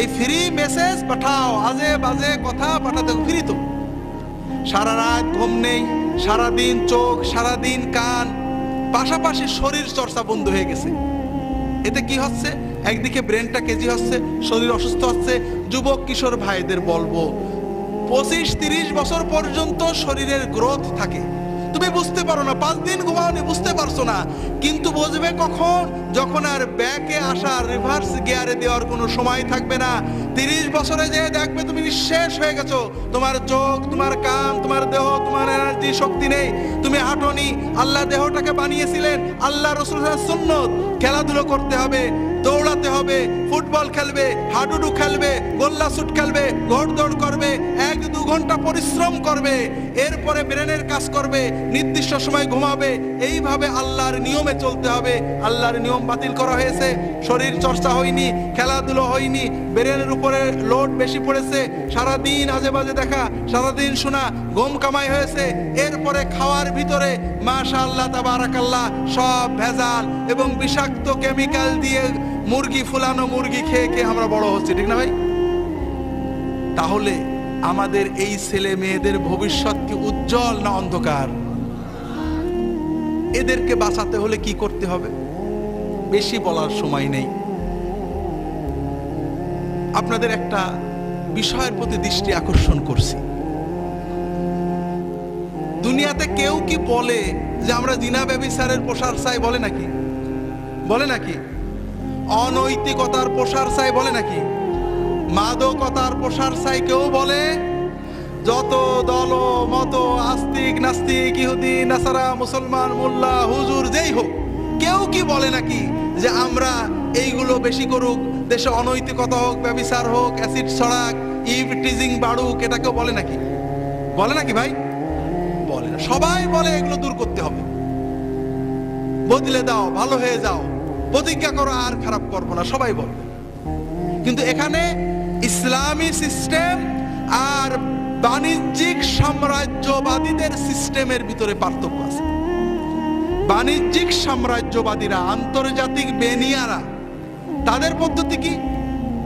এই free message পাঠাও, আজে বাজে কথা পাঠাতে ফ্রি তো। সারা রাত ঘুম নেই সারাদিন চোখ সারাদিন কান, পাশাপাশি শরীর চর্চা বন্ধ হয়ে গেছে। এতে কি হচ্ছে? একদিকে ব্রেনটা কেজি হচ্ছে, শরীর অসুস্থ হচ্ছে। যুবক, কিশোর ভাইদের বলব, পঁচিশ তিরিশ বছর পর্যন্ত শরীরের গ্রোথ থাকে। তুমি বুঝতে পারো না, পাঁচ দিন ঘুমাওনি বুঝতে পারছ না। কিন্তু বুঝবে কখন? যখন আর ব্যাকে আসা রিভার্স গিয়ারে দেওয়ার কোনো সময় থাকবে না। তিরিশ বছরে যে দেখবে তুমি নিঃশেষ হয়ে গেছো। তোমার চোখ, তোমার কান, তোমার দেহ, তোমার এনার্জি শক্তি নেই। তুমি হাঁটনি, আল্লাহ দেহটাকে বানিয়েছিলেন, আল্লাহ রসুল সুন্নত। খেলাধুলো করতে হবে, দৌড়াতে হবে, ফুটবল খেলবে, হাডুডু খেলবে, গোল্লা শুট খেলবে, ঘোড়দৌড় করবে, এক দু ঘণ্টা পরিশ্রম করবে, এরপরে ব্রেনের কাজ করবে, নির্দিষ্ট সময় ঘুমাবে, এইভাবে আল্লাহর নিয়মে চলতে হবে। আল্লাহর নিয়ম বাতিল করা হয়েছে, শরীর চর্চা হয়নি, খেলাধুলো হয়নি, ব্রেনের উপরে লোড বেশি পড়েছে, সারাদিন আজে বাজে দেখা, সারাদিন শোনা গম কামাই হয়েছে, এরপরে খাওয়ার ভিতরে মাশা আল্লাহ তাবারাকাল্লাহ, সব ভেজাল এবং বিষাক্ত কেমিক্যাল দিয়ে মুরগি ফুলানো মুরগি খেয়ে খেয়ে আমরা বড় হচ্ছি, ঠিক না ভাই? তাহলে আমাদের এই ছেলে মেয়েদের ভবিষ্যৎ কি উজ্জ্বল না অন্ধকার? এদেরকে বাঁচাতে হলে কি করতে হবে? বেশি বলার সময় নেই। আপনাদের একটা বিষয়ের প্রতি দৃষ্টি আকর্ষণ করছি। দুনিয়াতে কেউ কি বলে যে আমরা জিনা ব্যবিচারের প্রসার চাই বলে নাকি? বলে নাকি? অনৈতিকতার প্রসার চাই বলে নাকি? মাদকতার প্রসার চাই কেউ বলে? যত দল, মত, আস্তিক, নাস্তিক, ইহুদি, নাসারা, মুসলমান, মোল্লা, হুজুর, যেই হোক, কেউ কি বলে নাকি যে আমরা এইগুলো বেশি করুক, দেশে অনৈতিকতা হোক, ব্যবিচার হোক, অ্যাসিড ছড়াক ইভ টিজিং বাড়ুক এটা কেউ বলে নাকি? বলে নাকি ভাই? বলে না। সবাই বলে এগুলো দূর করতে হবে। বদলে দাও, ভালো হয়ে যাও। প্রতিজ্ঞা করো, আর খারাপ করব না, সবাই বলবে কিন্তু এখানে ইসলামী সিস্টেম আর বাণিজ্যিক সাম্রাজ্যবাদীদের সিস্টেমের ভিতরে পার্থক্য আছে। বাণিজ্যিক সাম্রাজ্যবাদীরা, আন্তর্জাতিক বেনিয়ারা, তাদের পদ্ধতি কি?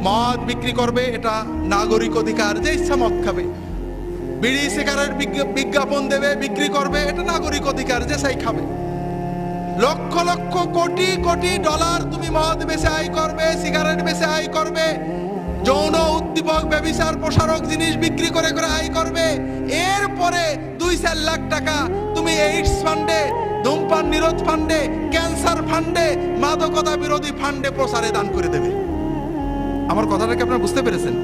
মদ বিক্রি করবে, এটা নাগরিক অধিকার, যে ইচ্ছা মদ খাবে। বিড়ি, সিগারেট বিজ্ঞাপন দেবে, বিক্রি করবে, এটা নাগরিক অধিকার, যে সাই খাবে। লক্ষ লক্ষ কোটি কোটি ডলার তুমি মদ বেচে আয় করবে, সিগারেট বেচে আয় করবে, যৌন উদ্দীপক, ব্যবিচার, প্রসারক জিনিস বিক্রি করে করে আয় করবে। এরপরে দুই চার লাখ টাকা তুমি এইডস ফান্ডে ধূমপান নিরোধ ফান্ডে ক্যান্সার ফান্ডে মাদকতা বিরোধী ফান্ডে প্রসারে দান করে দেবে। আমার কথাটা কি আপনারা বুঝতে পেরেছেন?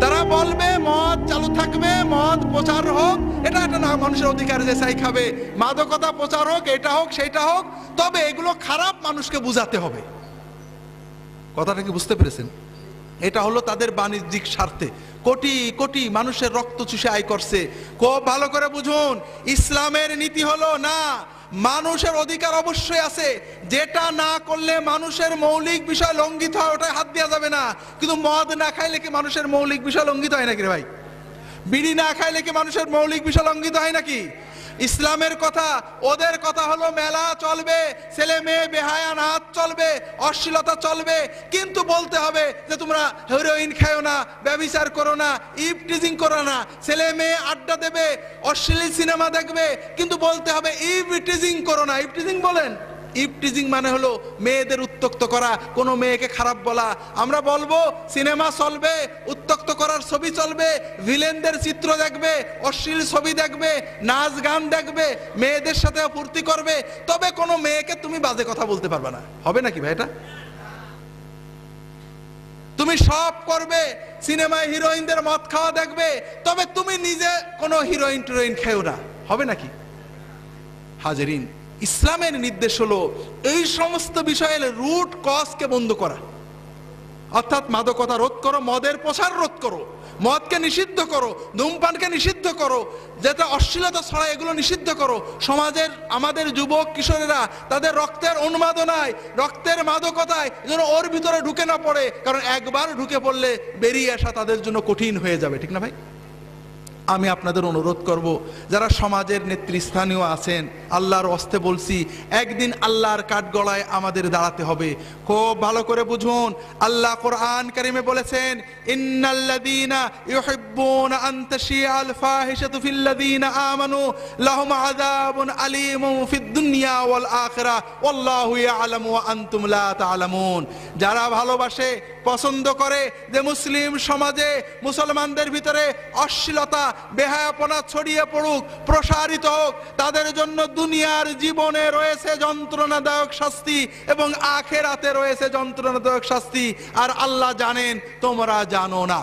তারা বলবে, মদ চালু থাকবে, মদ প্রচার হোক। এটা একটা না, মানুষের অধিকার যে চাই খাবে। মাদকতা প্রচার হোক, এটা হোক, সেটা হোক। তবে এগুলো খারাপ মানুষকে বুঝাতে হবে। কথাটা কি বুঝতে পেরেছেন? এটা হলো তাদের বাণিজ্যিক স্বার্থে। কোটি কোটি মানুষের রক্ত চুষে আয় করছে। খুব ভালো করে বুঝুন, ইসলামের নীতি হলো না মানুষের অধিকার অবশ্যই আছে। যেটা না করলে মানুষের মৌলিক বিষয় লঙ্ঘিত হয় ওটাই হাত দেওয়া যাবে না। কিন্তু মদ না খাইলে কি মানুষের মৌলিক বিষয় লঙ্ঘিত হয় নাকি রে ভাই? বিড়ি না খাইলে কি মানুষের মৌলিক বিষয় লঙ্ঘিত হয় নাকি? ইসলামের কথা, ওদের কথা হলো মেলা চলবে, ছেলে মেয়ে বেহায়া নাচ চলবে, অশ্লীলতা চলবে, কিন্তু বলতে হবে যে তোমরা হেরোইন খায়ো না, ব্যবিচার করো না ইভটিজিং করো না, ছেলে মেয়ে আড্ডা দেবে, অশ্লীল সিনেমা দেখবে, কিন্তু বলতে হবে ইভ টিজিং করো না। ইভ টিজিং বলেন? ইপটিজিং মানে হলো মেয়েদের উত্তক্ত করা, কোনো মেয়েকে খারাপ বলা। আমরা বলব, সিনেমা চলবে উত্তক্ত করার ছবি চলবে, ভিলেনদের চিত্র দেখবে, অশ্লীল ছবি দেখবে, নাচ গান দেখবে, মেয়েদের সাথে ফুর্তি করবে। তবে কোনো মেয়েকে তুমি বাজে কথা বলতে পারবে না। হবে নাকি ভাই এটা তুমি সব করবে, সিনেমায় হিরোইনদের মদ খাওয়া দেখবে, তবে তুমি নিজে কোনো হিরোইন টিরোইন খেও না। হবে নাকি? হাজারিন ইসলামের নির্দেশ হলো এই সমস্ত বিষয়ের রুট কজকে বন্ধ করা। অর্থাৎ মাদকতা রোধ করো, মদের প্রসার রোধ করো, মদকে নিষিদ্ধ করো, ধূমপানকে নিষিদ্ধ করো, যেটা অশ্লীলতা ছড়া এগুলো নিষিদ্ধ করো। সমাজের, আমাদের যুবক, কিশোরেরা, তাদের রক্তের উন্মাদনায়, রক্তের মাদকতায় যেন ওর ভিতরে ঢুকে না পড়ে, কারণ একবার ঢুকে পড়লে বেরিয়ে আসা তাদের জন্য কঠিন হয়ে যাবে, ঠিক না ভাই? আমি আপনাদের অনুরোধ করব, যারা সমাজের নেতৃস্থানীয় আছেন, আল্লাহর অস্তে বলছি, একদিন আল্লাহর কাঠগড়ায় আমাদের দাঁড়াতে হবে। খুব ভালো করে বুঝুন, আল্লাহ কোরআন কারিমে বলেছেন, ইন্নাল্লাযীনা ইউহিব্বুনা আন তাশিআল ফাহিশাতু ফিল্লাযীনা আমানু, লাহুম আযাবুন আলীমুন ফিদ দুনিয়া ওয়াল আখিরাহ ওয়াল্লাহু ইয়ালামু ওয়া আনতুম লা তা'লামুন। যারা ভালোবাসে পছন্দ করে যে মুসলিম সমাজে মুসলমানদের ভিতরে অশ্লীলতা, বেহায়াপনা ছড়িয়ে পড়ুক, প্রসারিত হোক, তাদের জন্য দুনিয়ার জীবনে রয়েছে যন্ত্রণাদায়ক শাস্তি এবং আখেরাতে রয়েছে যন্ত্রণাদায়ক শাস্তি। আর আল্লাহ জানেন, তোমরা জানো না।